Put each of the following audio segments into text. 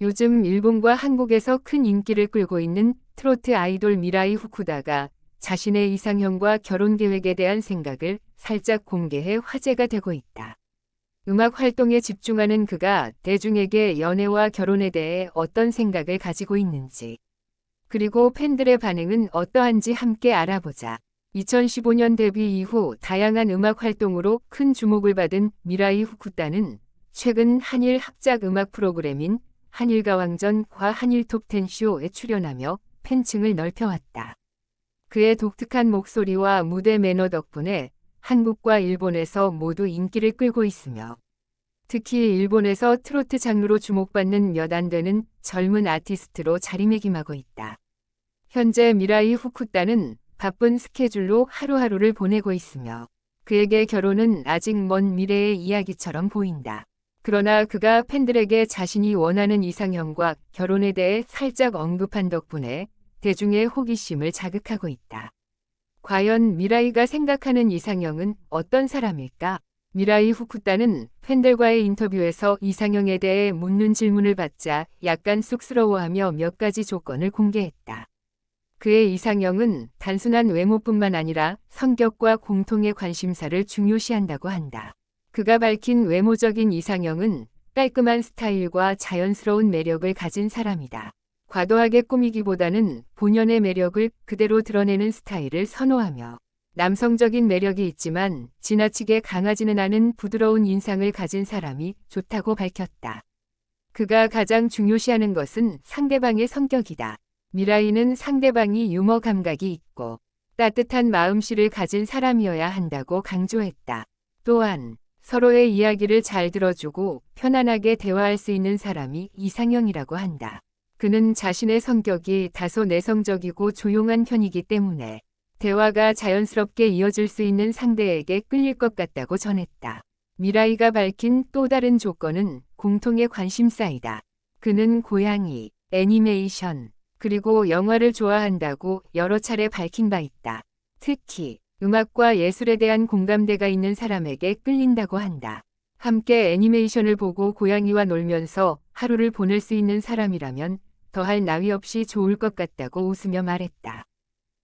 요즘 일본과 한국에서 큰 인기를 끌고 있는 트로트 아이돌 미라이 후쿠다가 자신의 이상형과 결혼 계획에 대한 생각을 살짝 공개해 화제가 되고 있다. 음악 활동에 집중하는 그가 대중에게 연애와 결혼에 대해 어떤 생각을 가지고 있는지, 그리고 팬들의 반응은 어떠한지 함께 알아보자. 2015년 데뷔 이후 다양한 음악 활동으로 큰 주목을 받은 미라이 후쿠다는 최근 한일 합작 음악 프로그램인 한일가왕전과 한일톱텐쇼에 출연하며 팬층을 넓혀왔다. 그의 독특한 목소리와 무대 매너 덕분에 한국과 일본에서 모두 인기를 끌고 있으며 특히 일본에서 트로트 장르로 주목받는 몇 안 되는 젊은 아티스트로 자리매김하고 있다. 현재 미라이 후쿠다는 바쁜 스케줄로 하루하루를 보내고 있으며 그에게 결혼은 아직 먼 미래의 이야기처럼 보인다. 그러나 그가 팬들에게 자신이 원하는 이상형과 결혼에 대해 살짝 언급한 덕분에 대중의 호기심을 자극하고 있다. 과연 미라이가 생각하는 이상형은 어떤 사람일까? 미라이 후쿠다는 팬들과의 인터뷰에서 이상형에 대해 묻는 질문을 받자 약간 쑥스러워하며 몇 가지 조건을 공개했다. 그의 이상형은 단순한 외모뿐만 아니라 성격과 공통의 관심사를 중요시한다고 한다. 그가 밝힌 외모적인 이상형은 깔끔한 스타일과 자연스러운 매력을 가진 사람이다. 과도하게 꾸미기보다는 본연의 매력을 그대로 드러내는 스타일을 선호하며 남성적인 매력이 있지만 지나치게 강하지는 않은 부드러운 인상을 가진 사람이 좋다고 밝혔다. 그가 가장 중요시하는 것은 상대방의 성격이다. 미라이는 상대방이 유머 감각이 있고 따뜻한 마음씨를 가진 사람이어야 한다고 강조했다. 또한 서로의 이야기를 잘 들어주고 편안하게 대화할 수 있는 사람이 이상형이라고 한다. 그는 자신의 성격이 다소 내성적이고 조용한 편이기 때문에 대화가 자연스럽게 이어질 수 있는 상대에게 끌릴 것 같다고 전했다. 미라이가 밝힌 또 다른 조건은 공통의 관심사이다. 그는 고양이, 애니메이션, 그리고 영화를 좋아한다고 여러 차례 밝힌 바 있다. 특히 음악과 예술에 대한 공감대가 있는 사람에게 끌린다고 한다. 함께 애니메이션을 보고 고양이와 놀면서 하루를 보낼 수 있는 사람이라면 더할 나위 없이 좋을 것 같다고 웃으며 말했다.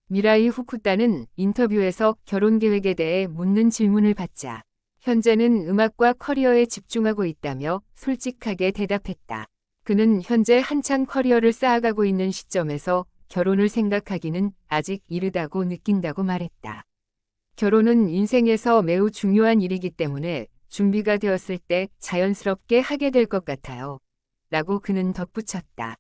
미라이 후쿠다는 인터뷰에서 결혼 계획에 대해 묻는 질문을 받자 현재는 음악과 커리어에 집중하고 있다며 솔직하게 대답했다. 그는 현재 한창 커리어를 쌓아가고 있는 시점에서 결혼을 생각하기는 아직 이르다고 느낀다고 말했다. 결혼은 인생에서 매우 중요한 일이기 때문에 준비가 되었을 때 자연스럽게 하게 될 것 같아요. 라고 그는 덧붙였다.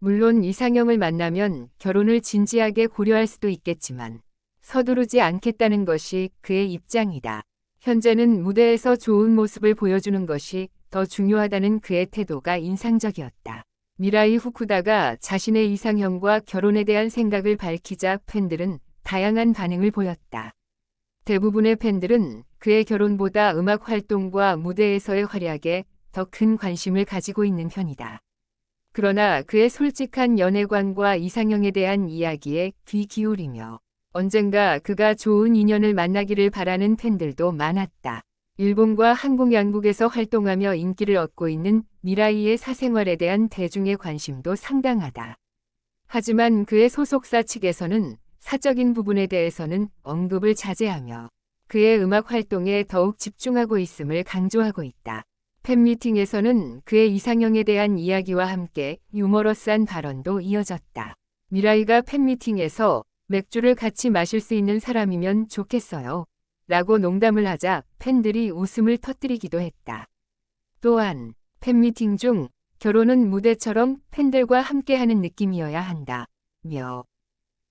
물론 이상형을 만나면 결혼을 진지하게 고려할 수도 있겠지만 서두르지 않겠다는 것이 그의 입장이다. 현재는 무대에서 좋은 모습을 보여주는 것이 더 중요하다는 그의 태도가 인상적이었다. 미라이 후쿠다가 자신의 이상형과 결혼에 대한 생각을 밝히자 팬들은 다양한 반응을 보였다. 대부분의 팬들은 그의 결혼보다 음악 활동과 무대에서의 활약에 더 큰 관심을 가지고 있는 편이다. 그러나 그의 솔직한 연애관과 이상형에 대한 이야기에 귀 기울이며 언젠가 그가 좋은 인연을 만나기를 바라는 팬들도 많았다. 일본과 한국 양국에서 활동하며 인기를 얻고 있는 미라이의 사생활에 대한 대중의 관심도 상당하다. 하지만 그의 소속사 측에서는 사적인 부분에 대해서는 언급을 자제하며 그의 음악 활동에 더욱 집중하고 있음을 강조하고 있다. 팬미팅에서는 그의 이상형에 대한 이야기와 함께 유머러스한 발언도 이어졌다. 미라이가 팬미팅에서 맥주를 같이 마실 수 있는 사람이면 좋겠어요. 라고 농담을 하자 팬들이 웃음을 터뜨리기도 했다. 또한 팬미팅 중 결혼은 무대처럼 팬들과 함께하는 느낌이어야 한다. 며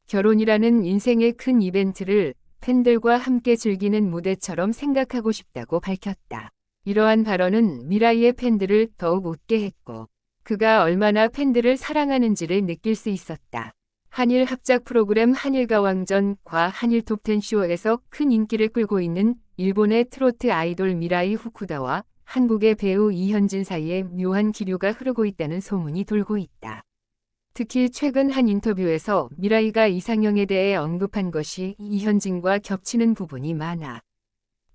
결혼이라는 인생의 큰 이벤트를 팬들과 함께 즐기는 무대처럼 생각하고 싶다고 밝혔다. 이러한 발언은 미라이의 팬들을 더욱 웃게 했고 그가 얼마나 팬들을 사랑하는지를 느낄 수 있었다. 한일 합작 프로그램 한일가왕전과 한일 톱텐 쇼에서 큰 인기를 끌고 있는 일본의 트로트 아이돌 미라이 후쿠다와 한국의 배우 이현진 사이에 묘한 기류가 흐르고 있다는 소문이 돌고 있다. 특히 최근 한 인터뷰에서 미라이가 이상형에 대해 언급한 것이 이현진과 겹치는 부분이 많아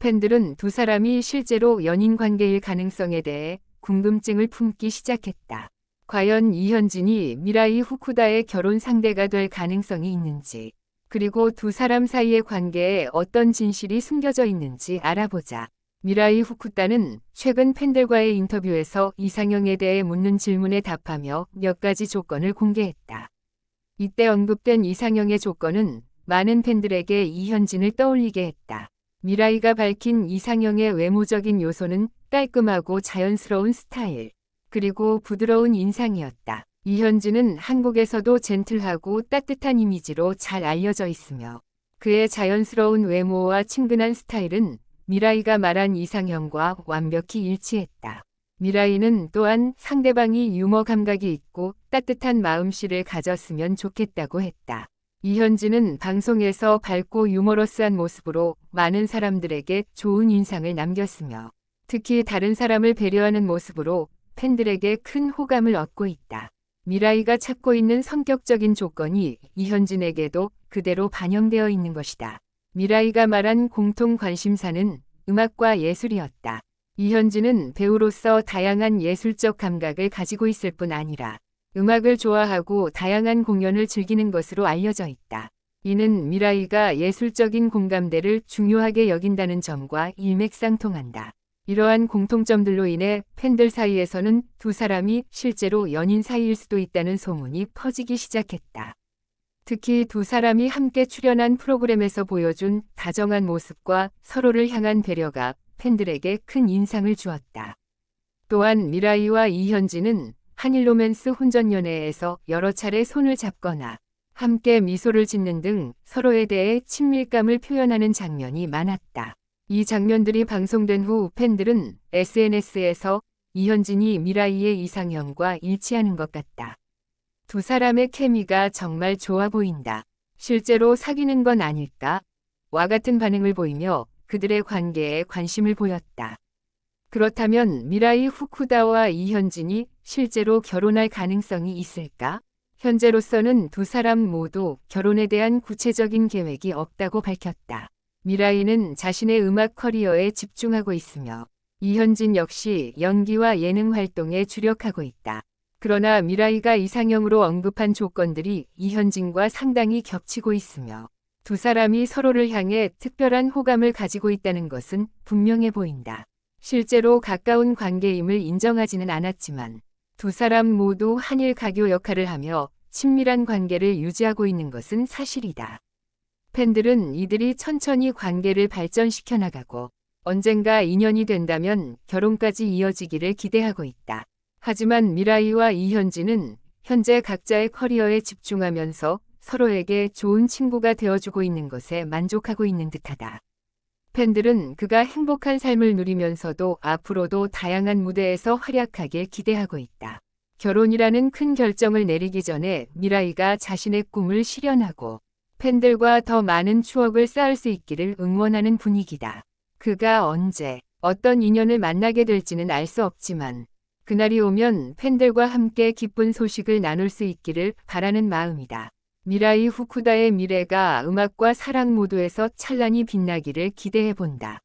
팬들은 두 사람이 실제로 연인 관계일 가능성에 대해 궁금증을 품기 시작했다. 과연 이현진이 미라이 후쿠다의 결혼 상대가 될 가능성이 있는지, 그리고 두 사람 사이의 관계에 어떤 진실이 숨겨져 있는지 알아보자. 미라이 후쿠다는 최근 팬들과의 인터뷰에서 이상형에 대해 묻는 질문에 답하며 몇 가지 조건을 공개했다. 이때 언급된 이상형의 조건은 많은 팬들에게 이현진을 떠올리게 했다. 미라이가 밝힌 이상형의 외모적인 요소는 깔끔하고 자연스러운 스타일, 그리고 부드러운 인상이었다. 이현진은 한국에서도 젠틀하고 따뜻한 이미지로 잘 알려져 있으며 그의 자연스러운 외모와 친근한 스타일은 미라이가 말한 이상형과 완벽히 일치했다. 미라이는 또한 상대방이 유머 감각이 있고 따뜻한 마음씨를 가졌으면 좋겠다고 했다. 이현진은 방송에서 밝고 유머러스한 모습으로 많은 사람들에게 좋은 인상을 남겼으며 특히 다른 사람을 배려하는 모습으로 팬들에게 큰 호감을 얻고 있다. 미라이가 찾고 있는 성격적인 조건이 이현진에게도 그대로 반영되어 있는 것이다. 미라이가 말한 공통 관심사는 음악과 예술이었다. 이현진은 배우로서 다양한 예술적 감각을 가지고 있을 뿐 아니라 음악을 좋아하고 다양한 공연을 즐기는 것으로 알려져 있다. 이는 미라이가 예술적인 공감대를 중요하게 여긴다는 점과 일맥상통한다. 이러한 공통점들로 인해 팬들 사이에서는 두 사람이 실제로 연인 사이일 수도 있다는 소문이 퍼지기 시작했다. 특히 두 사람이 함께 출연한 프로그램에서 보여준 다정한 모습과 서로를 향한 배려가 팬들에게 큰 인상을 주었다. 또한 미라이와 이현진은 한일 로맨스 혼전 연애에서 여러 차례 손을 잡거나 함께 미소를 짓는 등 서로에 대해 친밀감을 표현하는 장면이 많았다. 이 장면들이 방송된 후 팬들은 SNS에서 이현진이 미라이의 이상형과 일치하는 것 같다. 두 사람의 케미가 정말 좋아 보인다. 실제로 사귀는 건 아닐까? 와 같은 반응을 보이며 그들의 관계에 관심을 보였다. 그렇다면 미라이 후쿠다와 이현진이 실제로 결혼할 가능성이 있을까? 현재로서는 두 사람 모두 결혼에 대한 구체적인 계획이 없다고 밝혔다. 미라이는 자신의 음악 커리어에 집중하고 있으며 이현진 역시 연기와 예능 활동에 주력하고 있다. 그러나 미라이가 이상형으로 언급한 조건들이 이현진과 상당히 겹치고 있으며 두 사람이 서로를 향해 특별한 호감을 가지고 있다는 것은 분명해 보인다. 실제로 가까운 관계임을 인정하지는 않았지만 두 사람 모두 한일 가교 역할을 하며 친밀한 관계를 유지하고 있는 것은 사실이다. 팬들은 이들이 천천히 관계를 발전시켜 나가고 언젠가 인연이 된다면 결혼까지 이어지기를 기대하고 있다. 하지만 미라이와 이현진은 현재 각자의 커리어에 집중하면서 서로에게 좋은 친구가 되어주고 있는 것에 만족하고 있는 듯하다. 팬들은 그가 행복한 삶을 누리면서도 앞으로도 다양한 무대에서 활약하길 기대하고 있다. 결혼이라는 큰 결정을 내리기 전에 미라이가 자신의 꿈을 실현하고 팬들과 더 많은 추억을 쌓을 수 있기를 응원하는 분위기다. 그가 언제 어떤 인연을 만나게 될지는 알 수 없지만 그날이 오면 팬들과 함께 기쁜 소식을 나눌 수 있기를 바라는 마음이다. 미라이 후쿠다의 미래가 음악과 사랑 모두에서 찬란히 빛나기를 기대해 본다.